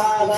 Bye.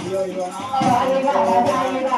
ఇయో ఇయో నా నా నా నా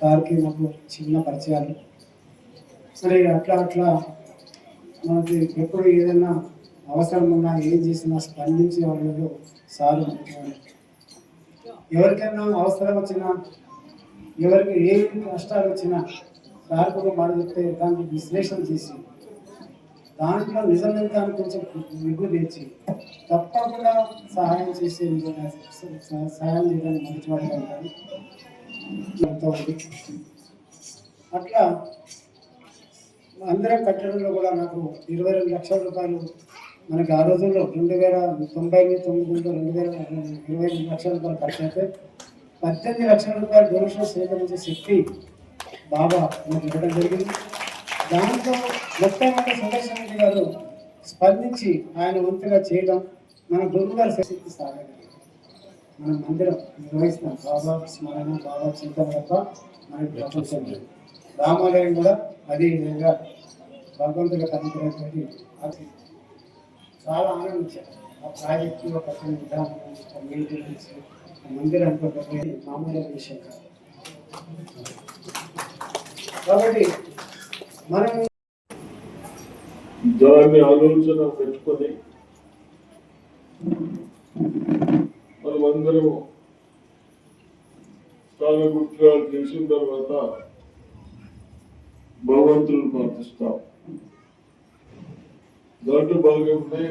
సార్కి నాకు చిన్న పరిచయాలు. సరే అట్లా అట్లా మనకి ఎప్పుడు ఏదైనా అవసరం ఉన్నా ఏం చేసినా స్పందించే వాళ్ళు సారు. ఎవరికైనా అవసరం వచ్చినా ఎవరికి ఏ కష్టాలు వచ్చినా సార్ కూడా మాట చెప్తే దానికి విశ్లేషణ చేసి దాంట్లో నిజమైన దాని కొంచెం నిగ్గు తెచ్చి తప్పకుండా సహాయం చేసే సహాయం చేయడానికి మంచివాడిగా ఉంటారు. ఉంది. అట్లా అందరం కట్టడంలో కూడా నాకు ఇరవై రెండు లక్షల రూపాయలు మనకి ఆ రోజుల్లో రెండు వేల తొంభై తొమ్మిదిలో రెండు వేల ఇరవై రెండు లక్షల రూపాయలు ఖర్చు అయితే పద్దెనిమిది లక్షల రూపాయలు డొనేషన్ సేకరించే శక్తి బాబా మనకు ఇవ్వడం జరిగింది దాంతో మొట్టమొదటి సుదర్శన్ రెడ్డి గారు స్పందించి ఆయన వంతుగా చేయడం మన గురువు గారి శక్తి సాగలేదు మనం మందిరం నిర్వహిస్తాం. బాబా స్మరణ బాబా చింతన తప్ప మనకి ప్రపంచం లేదు. రామాలయం కూడా అదే విధంగా భగవంతుడికి అనుకున్నటువంటి చాలా ఆనందించారు ఆ ప్రాజెక్టు ఒక విధానం మెయింటెనెన్స్ ఆ మందిరం అనుకున్నటువంటి మామూలు విషయం కాదు కాబట్టి మనం దాన్ని ఆలోచన పెట్టుకొని మనమందరం స్థానగుర్తులు చేసిన తర్వాత భగవంతుని ప్రార్థిస్తాం. దాంట్లో భాగంగా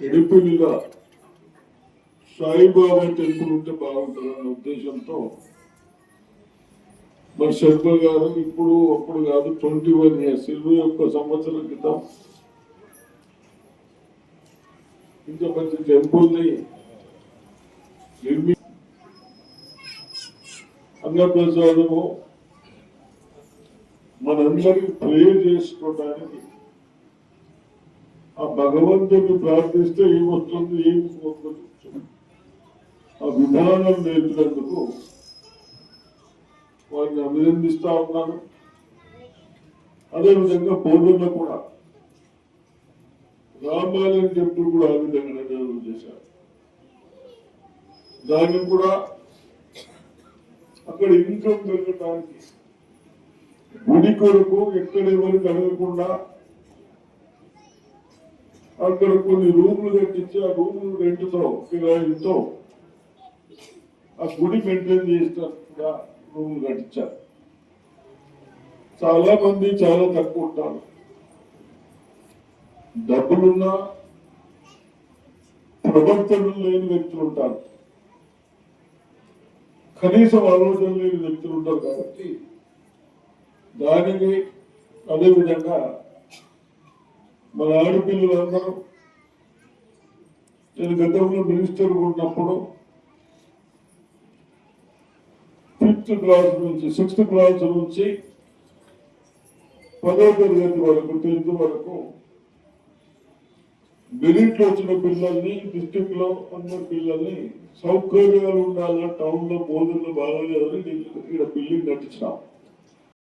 ఎడిపిల్లిగా సాయిబాబా టెంపుల్ ఉంటే బాగుంటుందన్న ఉద్దేశంతో మరి శర్మ గారు ఇప్పుడు అప్పుడు కాదు ట్వంటీ వన్ ఇయర్స్ ఇరవై ఒక్క సంవత్సరం క్రితం ఇంకా మంచి టెంపుల్ని నిర్మి అన్నప్రసాదము మనందరికి ప్రే చేసుకోవడానికి ఆ భగవంతుని ప్రార్థిస్తే ఏమొస్తుంది ఏమి ఏం ఆ విధానం నేర్పినందుకు వారిని అభినందిస్తా ఉన్నాను. అదేవిధంగా పౌరుల్లో కూడా రామాలయం టెంపుల్ కూడా ఆ విధంగా నిర్ణయం చేశారు. దాన్ని కూడా అక్కడ ఇన్కమ్ పెరగడానికి గుడి కొరకు ఎక్కడ ఎవరికి అడగకుండా అక్కడ కొన్ని రూములు కట్టించి ఆ రూములు రెంట్తో కిరాయిలతో ఆ గుడి మెయింటైన్ చేసినట్టుగా రూములు కట్టించారు. చాలా మంది చాలా తక్కువ ఉంటారు. ప్రవర్తన లేని వ్యక్తులు ఉంటారు. కనీసం ఆలోచన లేని వ్యక్తులు ఉంటారు కాబట్టి దానికి అదేవిధంగా మన ఆడపిల్లలందరూ నేను గతంలో మినిస్టర్ ఉన్నప్పుడు ఫిఫ్త్ క్లాస్ నుంచి సిక్స్త్ క్లాస్ నుంచి పదో తరగతి వరకు టెన్త్ వరకు మెరిట్ వచ్చిన పిల్లల్ని డిస్ట్రిక్ట్లో ఉన్న పిల్లల్ని సౌకర్యాలు ఉండాలా టౌన్లో బోధనలు బాగాలేదని ఇక్కడ బిల్డింగ్ కట్టించినాం.